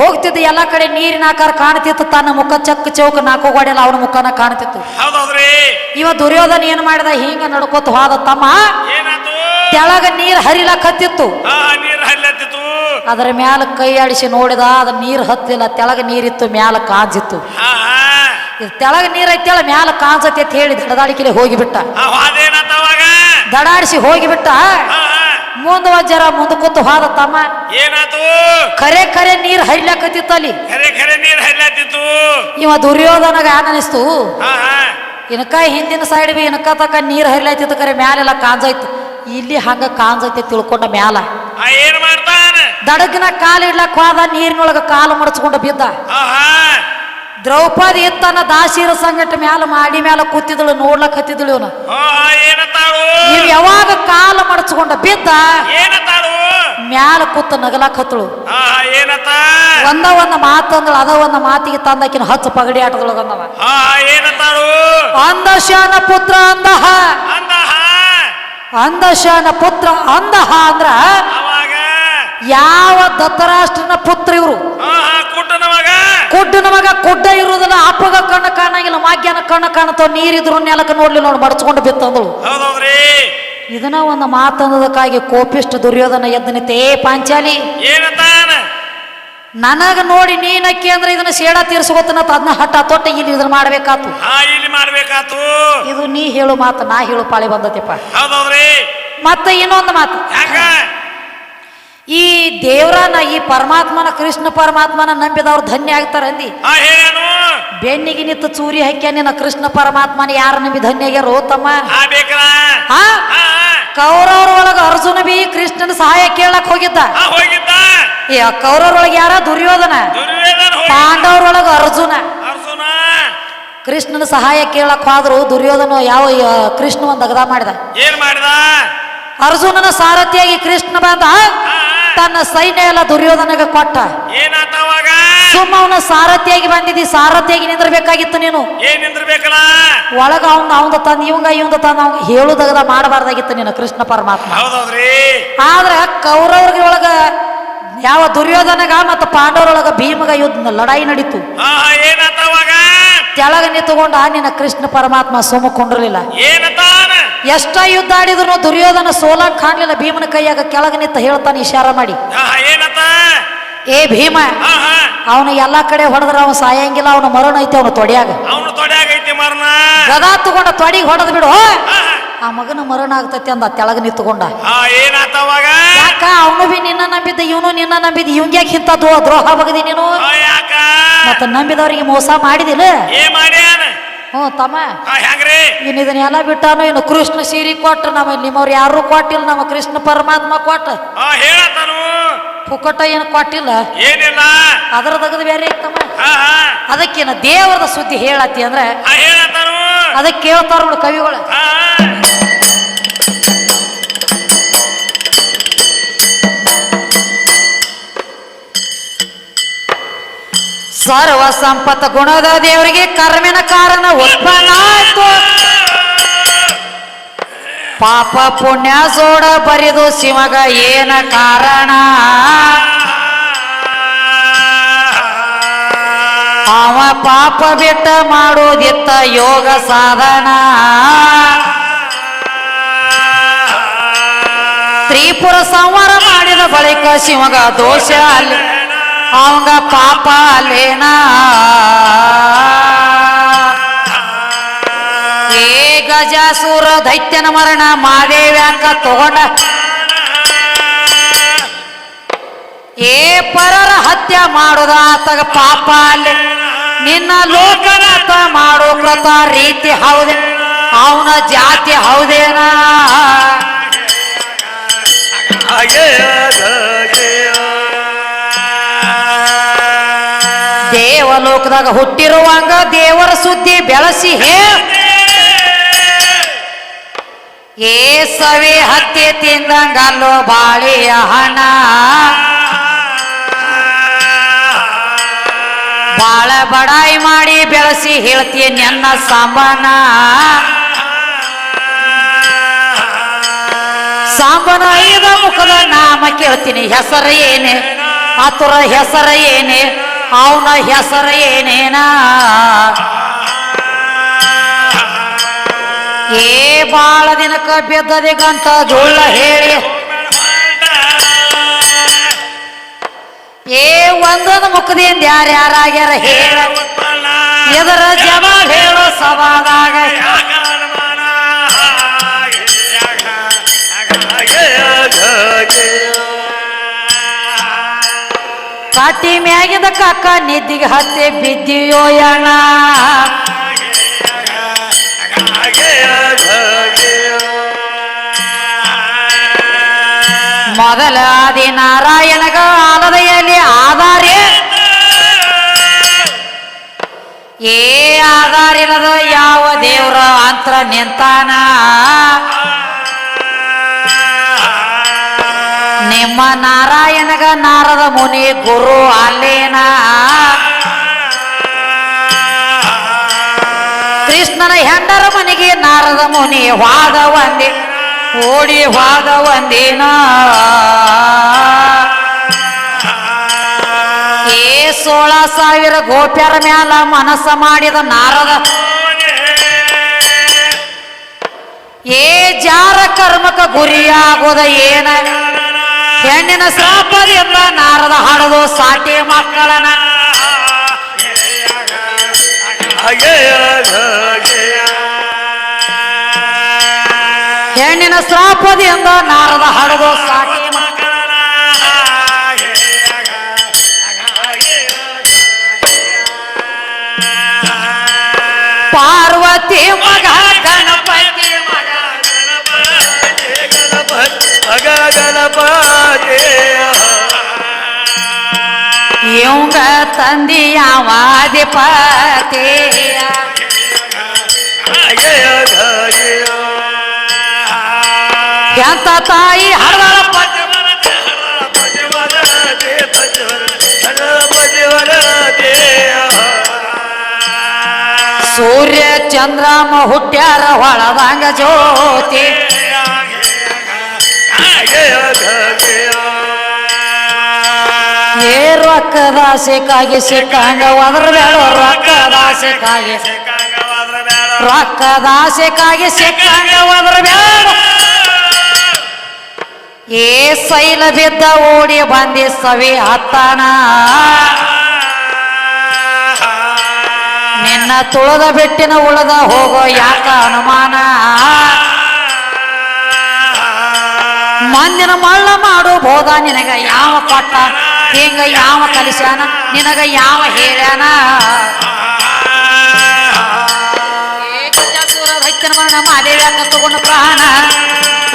ಹೋಗ್ತಿದ್ದ ಎಲ್ಲ ಕಡೆ ನೀರಿನ ಆಕಾರ ಕಾಣ್ತಿತ್ತು. ತನ್ನ ಮುಖ ಚಕ್ ಚೌಕ ನಾಲ್ಕು ಗೋಡೆಲ್ಲ ಅವನ ಮುಖನ ಕಾಣ್ತಿತ್ತು. ಇವ ದುರ್ಯೋಧನ ಏನ್ ಮಾಡಿದ? ಹಿಂಗ ನಡ್ಕೋತ ಹೋದ ತಮ್ಮ. ಕೆಳಗ ತೆಳಗ ನೀರ್ ಹರಿಲಕತ್ತಿತ್ತು ಅದರ ಮ್ಯಾಲ ಕೈ ಆಡಿಸಿ ನೋಡಿದ ಅದ ನೀರ್ ಹತ್ತಿಲ್ಲ. ತೆಳಗ ನೀರಿತ್ತು ಮ್ಯಾಲ ಕಾಂಜಿತ್ತು. ಇದು ತೆಳಗ ನೀರ್ ಐತೇಳ ಮ್ಯಾಲ ಕಾಂಜತಿ ಅಂತ ಹೇಳಿ ದಡದಾಡಿಕೆಲೆ ಹೋಗಿಬಿಟ್ಟ. ದಡಾಡಿಸಿ ಹೋಗಿಬಿಟ್ಟ. ಮುಂದ ಜರ ಕೂತು ಹೋದ ತಮ್ಮ. ಏನಾತು? ಕರೆ ಕರೆ ನೀರ್ ಹರಿಲಕತ್ತಿತ್ತು ಅಲ್ಲಿ ಖರೆ ಖರೆ ನೀರ್ ಹರಿಲಾತಿತ್ತು ಇವ ದುರ್ಯೋಧನಗ ಅನಿಸ್ತು ಇನ್ಕ ಹಿಂದಿನ ಸೈಡ್ ಬಿ ಇನಕ ತಕ ನೀರ್ ಹರಿಲಾತಿತ್ತು ಕರೆ ಮ್ಯಾಲೆಲ್ಲ ಕಾಂಜೈತು ಇಲ್ಲಿ ಹಂಗ ಕಾಂಜೈತಿ ತಿಳ್ಕೊಂಡ ಮ್ಯಾಲ. ಏನ್ ಮಾಡ್ತಾನ? ದಡಗಿನ ಕಾಲು ಇಡ್ಲಕ್ ಹೋದ ನೀರಿನೊಳಗ ಕಾಲು ಮಡಚ್ಕೊಂಡ ಬಿದ್ದ. ದ್ರೌಪದಿ ಇತ್ತನ ದಾಸಿರ ಸಂಗಟ ಮ್ಯಾಲ ಮಾಡಿ ಮ್ಯಾಲ ಕೂತಿದಳು ನೋಡ್ಲಕ್ ಹತ್ತಿದಳು ಇವನು. ಯಾವಾಗ ಕಾಲ ಮಡಚ್ಕೊಂಡ ಬಿದ್ದ ಮ್ಯಾಲ ಕೂತ ನಗಲಕ್ ಹತ್ತಳು. ಒಂದ ಒಂದ ಮಾತಂದಳು ಅದ ಒಂದ ಮಾತಿಗೆ ತಂದಾಕಿನ ಹಚ್ಚ ಪಗಡಿ ಆಟದೊಳಗಂದವ ಅಂದ ಶಾನ ಪುತ್ರ ಅಂದಹ. ಅಂದ ಶಾನ ಪುತ್ರ ಅಂದಹ ಅಂದ್ರ ಯಾವ ದತ್ತರಾಷ್ಟ್ರನ ಪುತ್ರ ಇವರು? ಹಾ ನಮಗ ಕೊಡ್ಡ ಕುಡ್ಡ ಇರುವುದಿಲ್ಲ ಅಪ್ಪಗ ಕಣ್ಣ ಕಾಣಂಗಿಲ್ಲ ಮಾಗ್ಯಾನ ಕಣ್ಣ ಕಾಣತಾವ ನೀರಿದ್ರು ನೆಲಕ ನೋಡ್ಲಿ ನೋಡಿ ಮಡಚ್ಕೊಂಡು ಬಿತ್ತಂದಳು. ಇದನ್ನ ಒಂದು ಮಾತಂದದಕ್ಕಾಗಿ ಕೋಪಿಷ್ಟು ದುರ್ಯೋಧನ ಎದ್ದನಿತೆ ತೇ ಪಾಂಚಾಲಿ ನನಗ ನೋಡಿ ನೀನಕ್ಕೆ ಅಂದ್ರೆ ಇದನ್ನ ಸೇಡ ತೀರ್ಸ್ಕೊತನ ಅದನ್ನ ಹಠ ತೊಟ್ಟ ಇಲ್ಲಿ ಇದನ್ನ ಮಾಡ್ಬೇಕಾತು. ಮಾಡ್ಬೇಕಾತು. ಇದು ನೀ ಹೇಳು ಮಾತು ನಾ ಹೇಳು ಪಾಳಿ ಬಂದತಿಪ್ಪ. ಮತ್ತೆ ಇನ್ನೊಂದು ಮಾತು. ಯಾಕ? ಈ ದೇವರನ್ನ ಈ ಪರಮಾತ್ಮನ ಕೃಷ್ಣ ಪರಮಾತ್ಮನ ನಂಬಿದವ್ರು ಧನ್ಯ ಆಗ್ತಾರ ಅಂದಿ ಬೆನ್ನಿಗೆ ನಿಂತು ಚೂರಿ ಹಾಕ್ಯ ನಿನ್ನ ಕೃಷ್ಣ ಪರಮಾತ್ಮನ ಯಾರು ನಂಬಿ ಧನ್ಯ ರೋತಮ್ಮ? ಒಳಗ ಅರ್ಜುನ ಬಿ ಕೃಷ್ಣನ ಸಹಾಯ ಕೇಳಕ್ ಹೋಗಿದ್ದ. ಕೌರವ್ರೊಳಗೆ ಯಾರ? ದುರ್ಯೋಧನ. ಪಾಂಡವರೊಳಗ ಅರ್ಜುನ. ಅರ್ಜುನ. ಕೃಷ್ಣನ ಸಹಾಯ ಕೇಳಕ್ ಹೋದ್ರು ದುರ್ಯೋಧನ ಯಾವ ಕೃಷ್ಣ ಒಂದ್ ಅಗದ ಮಾಡಿದ. ಏನ್ ಮಾಡಿದ? ಅರ್ಜುನನ ಸಾರಥಿಯಾಗಿ ಕೃಷ್ಣ ಬಂದ. ತನ್ನ ಸೈನ್ಯ ಎಲ್ಲ ದುರ್ಯೋಧನಗ ಕೊಟ್ಟ. ಏನಾತ ಅವಾಗ? ಸುಮ್ಮ ಅವನ ಸಾರಥಿಯಾಗಿ ಬಂದಿದ್ದಿ ಸಾರಥಿಯಾಗಿ ನಿಂದ್ರಬೇಕಾಗಿತ್ತು ನೀನು. ಏನ್ ನಿಂದ್ರಬೇಕಲ್ಲ? ಒಳಗ ಅವ್ನ ಅವಂದ ತಂದ ಇವಂಗ ಇವಂದ ತಂದ ಅವ್ನ ಹೇಳುದಗದ ಮಾಡಬಾರ್ದಾಗಿತ್ತು ನೀನು ಕೃಷ್ಣ ಪರಮಾತ್ಮ. ಹೌದೌದ್ರಿ? ಆದ್ರ ಕೌರವ್ರಿಗೆ ಒಳಗ ಯಾವ ದುರ್ಯೋಧನಗ ಮತ್ತು ಪಾಂಡವರೊಳಗ ಭೀಮಗ ಯುದ್ಧ ಲಡಾಯಿ ನಡೀತು. ಏನಾತ ಅವಾಗ? ತೆಳಗ ನಿಂತುಕೊಂಡ ನಿನ್ನ ಕೃಷ್ಣ ಪರಮಾತ್ಮ ಸುಮ್ಮಕೊಂಡಿರಲಿಲ್ಲ ಏನತಾನ ಎಷ್ಟ ಯುದ್ಧ ಆಡಿದ್ರು ದುರ್ಯೋಧನ ಸೋಲಾಕ್ ಕಾಣ್ಲಿಲ್ಲ. ಭೀಮನ ಕೈಯಾಗ ಕೆಳಗ ನಿಂತ ಹೇಳ್ತಾನೆ ಇಶಾರ ಮಾಡಿ. ಏ ಭೀಮ ಅವನು ಎಲ್ಲಾ ಕಡೆ ಹೊಡೆದ್ರ ಅವನು ಸಾಯಂಗಿಲ್ಲ ಅವನ ಮರಣ ಐತಿ ಅವನು ತೊಡಿಯಾಗ. ಗದಾ ತಗೊಂಡ ತೊಡಿಗೆ ಹೊಡೆದ್ ಬಿಡು ಆ ಮಗನ ಮರಣ ಆಗ್ತೈತಿ ಅಂದ ತೆಳಗ ನಿಂತುಕೊಂಡ. ಯಾಕ? ಅವನು ಬಿ ನಿನ್ನ ನಂಬಿದ್ದ ಇವನು ನಿನ್ನ ನಂಬಿದ್ದ ಇವಂಗ ಯಾಕೆ ದ್ರೋಹ ಬಗದಿ ನೀನು? ಮತ್ತ ನಂಬಿದವರಿಗೆ ಮೋಸ ಮಾಡಿದಿಲ್ಲ? ಹ್ಞೂ ತಮ್ಮ. ಹಾ ಹೆಂಗ್ರಿ ಇನ್ನು ಇದನ್ನೆಲ್ಲ ಬಿಟ್ಟಾನು ಇನ್ನು ಕೃಷ್ಣ ಸೀರೆ ಕೊಟ್ಟ ನಮ್ಮ ನಿಮ್ಮವ್ರು ಯಾರು ಕೊಟ್ಟಿಲ್ಲ ನಮ್ಮ ಕೃಷ್ಣ ಪರಮಾತ್ಮ ಕೊಟ್ಟ. ಹಾ ಹೇಳತಾನು ಪುಕ್ಕಟ ಏನು ಕೊಟ್ಟಿಲ್ಲ. ಏನಿಲ್ಲ. ಅದರ ತೆಗೆದು ಬೇರೆ ಇತ್ತಮ್ಮ. ಹಾ ಹಾ. ಅದಕ್ಕೇನ ದೇವರದ ಸುದ್ದಿ ಹೇಳತ್ತಿ ಅಂದ್ರೆ ಹಾ ಅದಕ್ಕೆ ಕೇಳ್ತಾರ ನೋಡು ಕವಿಗಳು. ಹಾ. ಸರ್ವ ಸಂಪತ್ತ ಗುಣದ ದೇವರಿಗೆ ಕರ್ಮಿನ ಕಾರಣ ಉತ್ಪನ್ನ ಆಯ್ತು. ಪಾಪ ಪುಣ್ಯ ಸೋಡ ಬರಿದು ಶಿವಗ ಏನ ಕಾರಣ? ಅವ ಪಾಪ ಬಿಟ್ಟ ಮಾಡೋದಿತ್ತ ಯೋಗ ಸಾಧನ. ತ್ರಿಪುರ ಸಂವರ ಮಾಡಿದ ಬಳಿಕ ಶಿವಗ ದೋಷ ಅಲ್ಲಿ ಅವಂಗ ಪಾಪ ಅಲ್ಲೇನಾ? ಏ ಗಜಾಸುರ ದೈತ್ಯನ ಮರಣ ಮಾದೇವ್ಯಾಂಕ ತಗೊಂಡ. ಏ ಪರರ ಹತ್ಯೆ ಮಾಡೋದ ಆತಗ ಪಾಪ ಅಲ್ಲಿ. ನಿನ್ನ ಲೋಕನಾಥ ಮಾಡೋ ಕೃತ ರೀತಿ ಹೌದೇ. ಅವನ ಜಾತಿ ಹೌದೇನಾ? ದೇವಲೋಕದಾಗ ಹುಟ್ಟಿರುವಂಗ ದೇವರ ಸುದ್ದಿ ಬೆಳಸಿ ಹೇ. ಸವಿ ಹತ್ತಿ ತಿಂದಂಗಲ್ಲೋ ಬಾಳಿಯ ಹಣ. ಬಾಳ ಬಡಾಯಿ ಮಾಡಿ ಬೆಳೆಸಿ ಹೇಳ್ತೀನಿ ನನ್ನ ಸಾಂಬನ. ಸಾಂಬನ ಐದ ಮುಖದ ನಾಮ ಕೇಳ್ತೀನಿ, ಹೆಸರು ಏನೇ? ಆತುರ ಹೆಸರ ಏನೇ? ಅವನ ಹೆಸರು ಏನೇನ? ಏ ಬಾಳ ದಿನಕ್ಕ ಬಿದ್ದದಿಗಂತ ಜೋಳ ಹೇಳಿ. ಏ ಒಂದೊಂದು ಮುಖದಿಂದ ಯಾರ್ಯಾರಾಗ್ಯಾರ ಹೇಳ. ಎದರ ಜವಾಬ್ ಹೇಳೋ ಸವಾದಾಗ ಕಾಟಿ ಮ್ಯಾಗಿದ ಕಾಕ ನಿದ್ದಿಗೆ ಹತ್ತಿ ಬಿದ್ದಿಯೋ ಅಣ್ಣ ಮೊದಲ ಆದಿ ನಾರಾಯಣಗ ಆಲದೆಯಲ್ಲಿ ಆಧಾರೇ ಏ ಆಧಾರ ಇಲ್ಲದ ಯಾವ ದೇವ್ರ ಅಂತ್ರ ನಿಂತಾನ. ನಿಮ್ಮ ನಾರಾಯಣಗ ನಾರದ ಮುನಿ ಗುರು ಅಲ್ಲೇನ? ಕೃಷ್ಣನ ಹೆಂಡರ ಮನೆಗೆ ನಾರದ ಮುನಿ ವಾದ ಒಂದೇ, ಓಡಿ ವಾದ ಒಂದೇನ? ಏ ಸೋಳ ಸಾವಿರ ಗೋಪ್ಯರ ಮ್ಯಾಲ ಮನಸ್ಸ ಮಾಡಿದ ನಾರದ, ಏ ಜಾರ ಕರ್ಮಕ ಗುರಿಯಾಗೋದ ಏನ? ಹೆಣ್ಣಿನ ಶಾಪದಿಂದ ನಾರದ ಹಾಡದು ಸಾಟಿ ಮಕ್ಕಳನ. ಹೆಣ್ಣಿನ ಶ್ರಾಪದಿಂದ ನಾರದ ಹಾಡದು ಸಾಟಿ ಮಕ್ಕಳ ಪಾರ್ವತಿ ಮಗ ಇವಂಗ ತಂದಿ ಯಾವ ಅಧಿಪತಿ ಎಂತ ತಾಯಿ ಹರದಳ ಪಟ್ಟ ಸೂರ್ಯ ಚಂದ್ರಮ ಹುಟ್ಟ್ಯಾರ ಹೊಳದಂಗ ಜ್ಯೋತಿ ಏ ರೊಕ್ಕದ ಆಸೆಕಾಗಿ ಸಿಕ್ಕಂಗ ಒದರ ಬೇಡ ರೊಕ್ಕದ ಆಸೆಕಾಗಿ. ರೊಕ್ಕದ ಆಸೆಕಾಗಿ ಸಿಕ್ಕಂಗ ಒದರ ಬೇಡ ಏ ಸೈಲ ಬಿದ್ದ ಓಡಿ ಬಂದಿ ಸವಿ ಹತ್ತಾನ. ನಿನ್ನ ತುಳದ ಬೆಟ್ಟಿನ ಉಳದ ಹೋಗೋ ಯಾಕ ಅನುಮಾನ. ಮಂದಿನ ಮಳ್ಳ ಮಾಡು ಬೋಧ ನಿನಗ ಯಾವ ಕೊಟ್ಟ ಹಿಂಗ ಯಾವ ಕಲಿಸ್ಯಾನ? ನಿನಗ ಯಾವ ಹೇಳ್ಯಾನ? ಹತ್ತಿನ ಮರಣ ತಗೊಂಡು ಪ್ರಾಣ.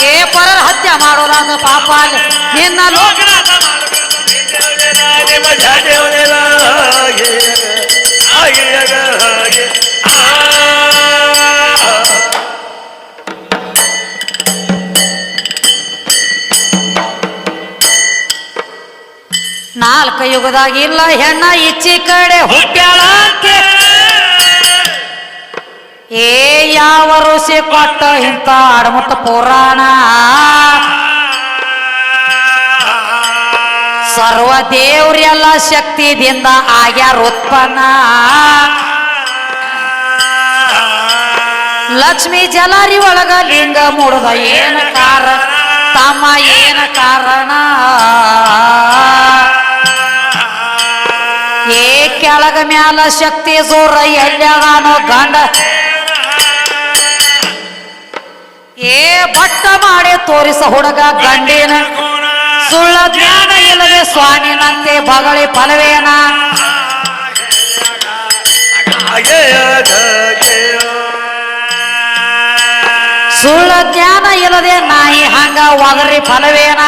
ಏ ಪರರ ಹತ್ಯೆ ಮಾಡೋದಾದ ಪಾಪ ಅಲ್ಲಿ. ನಿನ್ನ ಲೋಕ ನಾಲ್ಕು ಯುಗದಾಗ ಇಲ್ಲ, ಹೆಣ್ಣ ಇಚ್ಚಿ ಕಡೆ ಹುಟ್ಟ್ಯಾಳ. ಏ, ಯಾವ ಋಷಿ ಕೊಟ್ಟ ಇಂಥ ಅಡಮುಟ್ಟ ಪುರಾಣ? ಸರ್ವ ದೇವ್ರೆಲ್ಲ ಶಕ್ತಿದಿಂದ ಆಗ್ಯಾರ ಉತ್ಪನ್ನ. ಲಕ್ಷ್ಮಿ ಜಲಾರಿ ಒಳಗ ಲಿಂಗ ಮೂಡದ ಏನ ಕಾರಣ? ತಮ್ಮ ಏನ ಕಾರಣ? ಕೆಳಗ ಮ್ಯಾಲ ಶಕ್ತಿ ಜೋರ ಎಲ್ಲಾನೋ ಗಂಡ. ಏ ಬಟ್ಟ ಮಾಡಿ ತೋರಿಸ ಹುಡುಗ ಗಂಡಿನ. ಸುಳ್ಳ ಜ್ಞಾನ ಇಲ್ಲದೆ ಸ್ವಾಮಿನಂತೆ ಬಗಳಿ ಫಲವೇನ. ಸುಳ್ಳ ಜ್ಞಾನ ಇಲ್ಲದೆ ನಾಯಿ ಹಂಗ ಒದರಿ ಫಲವೇನ.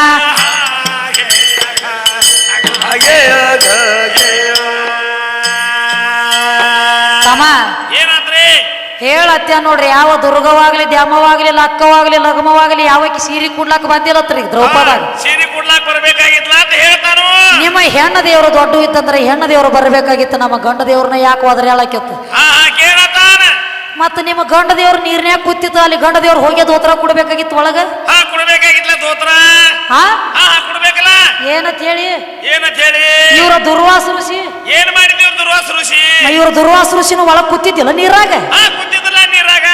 ಹೇಳತ್ಯ ನೋಡ್ರಿ ಯಾವ ದುರ್ಗವಾಗ್ಲಿ ದ್ಯಾಮವಾಗ್ಲಿ ಲಕ್ಕವಾಗ್ಲಿ ಲಗಮವಾಗ್ಲಿ ಯಾವಕ್ಕೆ ಸೀರೆ ಕುಡ್ಲಾಕ್ ಬಂದಿಲ್ಲತ್ರಿ ದ್ರೌಪದಾಗ. ಸೀರೆ ಕುಡ್ಲಾಕ್ ಬರ್ಬೇಕಾಗಿತ್ಲ ಅಂತ ಹೇಳ್ತಾನು. ನಿಮ್ಮ ಹೆಣ್ಣ ದೇವರು ದೊಡ್ಡ ಇತ್ತಂದ್ರೆ ಹೆಣ್ಣ ದೇವರು ಬರ್ಬೇಕಾಗಿತ್ತು ನಮ್ಮ ಗಂಡ ದೇವ್ರನ್ನ ಯಾಕೆ ಹೋದ್ರೆ ಹೇಳಕ್ಕಿತ್ತು ಮತ್ತೆ ನಿಮ್ಮ ಗಂಡ ದೇವ್ರ ನೀರ್ನ್ಯಾಗ ಕುತ್ತಿತ್ತು ಅಲ್ಲಿ ಗಂಡ ದೇವ್ರು ಹೋಗಿ ದೋತ್ರ ಕೊಡ್ಬೇಕಾಗಿತ್ತು ಒಳಗ? ಹಾ ಕೊಡ್ಬೇಕಾಗಿತ್ಲ ದೋತ್ರ? ಹಾ ಕೊಡ್ಬೇಕಲ್ಲ. ಏನಂತ ಹೇಳಿ ಏನಂತ ಹೇಳಿ ಇವ್ರ ದುರ್ವಾಸ ಋಷಿ. ಏನ್ ಮಾಡಿದ್ವಿ ದುರ್ವಾಸ ಋಷಿ? ಇವ್ರ ದುರ್ವಾಸ ಋಷಿನ ಒಳಗ್ ಕೂತಿದ್ದಿಲ್ಲ ನೀರಾಗ. ಹಾ ಕೂತಿದ್ದಲ್ಲ ನೀರಾಗ.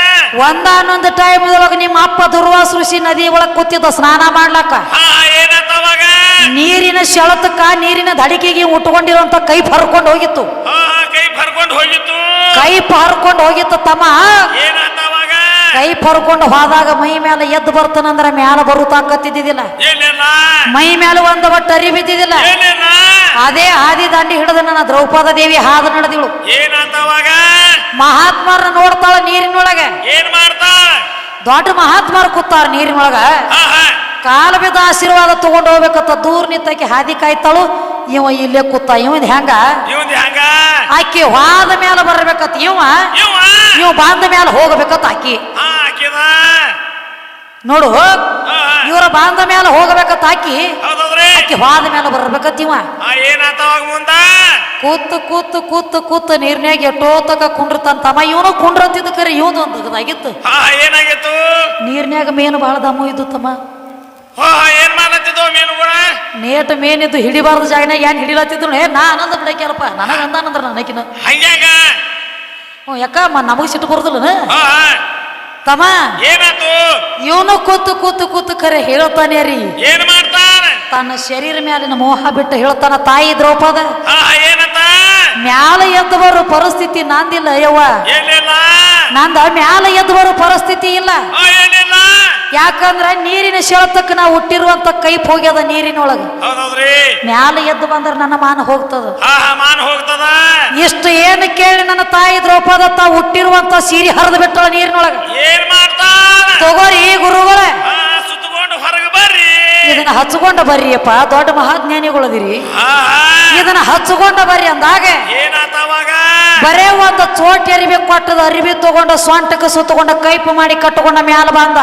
ಒಂದಾನೊಂದು ಟೈಮ್ ಒಳಗ ನಿಮ್ಮ ಅಪ್ಪ ದುರ್ವಾಸ ಋಷಿ ನದಿ ಒಳಗ್ ಕೂತಿದ್ದ ಸ್ನಾನ ಮಾಡ್ಲಕ್ಕ ಹಾ ಏನಾತ ಅವಾಗ? ನೀರಿನ ಶಳತಕ್ಕ ನೀರಿನ ದಡಿಕೆಗೆ ಉಟ್ಕೊಂಡಿರುವಂತ ಕೈ ಹರ್ಕೊಂಡು ಹೋಗಿತ್ತು. ಹಾ ಹಾ ಕೈ ಬರ್ಕೊಂಡು ಹೋಗಿತ್ತು. ಕೈ ಹರ್ಕೊಂಡು ಹೋಗಿತ್ತು ತಮ್ಮ. ಏನಾತ ಕೈ ಪರ್ಕೊಂಡು ಹೋದಾಗ ಮೈ ಮೇಲೆ ಎದ್ದು ಬರ್ತಾನಂದ್ರೆ ಮ್ಯಾಲ ಬರುತ್ತಾಕತ್ತಿದ್ದಿಲ್ಲ ಮೈ ಮೇಲೆ ಒಂದು ಬಟ್ಟ ಅರಿ ಬಿದ್ದಿದ್ದಿಲ್ಲ. ಅದೇ ಆದಿ ದಂಡಿ ಹಿಡಿದು ನನ್ನ ದ್ರೌಪದ ದೇವಿ ಹಾದ ನಡೆದಿಳು. ಮಹಾತ್ಮರ ನೋಡ್ತಾಳ ನೀರಿನೊಳಗೆ. ಏನ್ ಮಾಡ್ತಾ? ದೊಡ್ಡ ಮಹಾತ್ಮರು ಕೂತಾರ ನೀರಿನೊಳಗ. ಕಾಲ ಬಿದ್ದ ಆಶೀರ್ವಾದ ತಗೊಂಡು ಹೋಗ್ಬೇಕಂತ ದೂರ ನಿಂತಕ್ಕೆ ಹಾದಿ ಕಾಯ್ತಾಳು. ಇವ ಇಲ್ಲೇ ಕೂತ ಇವಂದ್ ಹೆಂಗ? ಇವಂದ್ ಹೆಂಗ? ಆಕಿ ವಾದ ಮೇಲೆ ಬರ್ಬೇಕತ್ ಇವ? ಇವ? ಇವ್ ಬಾಂದ ಮೇಲೆ ಹೋಗ್ಬೇಕತ್ ಆಕಿ. ನೋಡು ಇವರ ಇವ್ರ ಬಾಂದ ಮೇಲೆ ಹೋಗ್ಬೇಕತ್ ಆಕಿ. ಆಕಿ ವಾದ ಮೇಲೆ ಬರ್ಬೇಕತ್ ಇವ. ಕೂತು ಕೂತು ಕೂತು ಕೂತು ನೀರ್ನ್ಯಾಗ ಕುಂಡ್ರತಾನ ತಮ್ಮ ಇವನು ಕುಂಡ್ರಂತಿದ್ದ ಕರೆ ಇವನು ಒಂದು ತೆಗ್ದಾಗಿತ್ತು ಹಾ ಹಾ, ಏನಾಗಿತ್ತು? ನೀರ್ನ್ಯಾಗ ಮೇನು ಬಹಳ ದಮ್ಮು ಇದ್ದು ತಮ್ಮ ಏನ್ ಮಾಡ್ಲತ್ತಿದ್ದೋ ಮೀನುಗಳ ನೇಟ ಮೇನಿದ್ದು ಹಿಡಿಬಾರದು ಜಾಗನಾಗ ಏನ್ ಹಿಡಿಲತ್ತಿದ್ರು ಏ ನಾ ಆನಂದ ಬಿಡಕ್ಯಲ್ಪ ನನಗ ಅಂದಾನಂದ್ರ ನನಕಿನ ಹಂಗ್ಯಾಂಗ? ಹ್ಞೂ ಯಾಕ ಮ ನಮಗ್ ಸಿಟ್ಟು ಬರುದಿಲ್ಲ ತಮ್ಮ ಏನಾತು ಇವನು ಕೂತು ಕೂತು ಕೂತು ಕರೆ ಹೇಳ್ತಾನೆ ರೀ. ಏನ್ ಮಾಡ್ತಾನ? ತನ್ನ ಶರೀರ ಮ್ಯಾಲಿನ ಮೋಹ ಬಿಟ್ಟು ಹೇಳ್ತಾನ ತಾಯಿ ದ್ರೌಪದ. ಏನಂತ? ಮ್ಯಾಲ ಎದ್ದು ಬರೋ ಪರಿಸ್ಥಿತಿ ನಂದಿಲ್ಲ ಯವ್ವ. ನಂದ ಮ್ಯಾಲ ಎದ್ದು ಬರೋ ಪರಿಸ್ಥಿತಿ ಇಲ್ಲ. ಯಾಕಂದ್ರ ನೀರಿನ ಸೆಳೆತಕ್ಕ ನಾವು ಹುಟ್ಟಿರುವಂತ ಕೈ ಹೋಗ್ಯದ ನೀರಿನೊಳಗೆ. ಮ್ಯಾಲ ಎದ್ದು ಬಂದ್ರೆ ನನ್ನ ಮಾನ ಹೋಗ್ತದ. ಮಾನ ಹೋಗ್ತದ? ಇಷ್ಟು ಏನು ಕೇಳಿ ನನ್ನ ತಾಯಿ ದ್ರೌಪದ ತಾವು ಹುಟ್ಟಿರುವಂತ ಸೀರೆ ಹರಿದು ಬಿಟ್ಟಳ ನೀರಿನೊಳಗೆ. ಏನ್ ಮಾಡ್ತಾನ? ತಗೋರಿ ಗುರುಗಳ. ಹೊರಗೆ ಬರ್ರಿ. ಇದನ್ನ ಹಚ್ಕೊಂಡ ಬರ್ರಿಯಪ್ಪ ದೊಡ್ಡ ಮಹಾಜ್ಞಾನಿಗಳದಿರಿ. ಇದನ್ನ ಹಚ್ಕೊಂಡ ಬರ್ರಿ ಅಂದಾಗ ಬರೇ ಒಂದು ಚೋಟಿ ಅರಿವಿ ಕೊಟ್ಟದ ಅರಿವಿ ತಗೊಂಡ ಸೊಂಟಕ್ಕೆ ಸುತ್ತಕೊಂಡ ಕೈಪು ಮಾಡಿ ಕಟ್ಟಕೊಂಡ ಮ್ಯಾಲ ಬಂದ.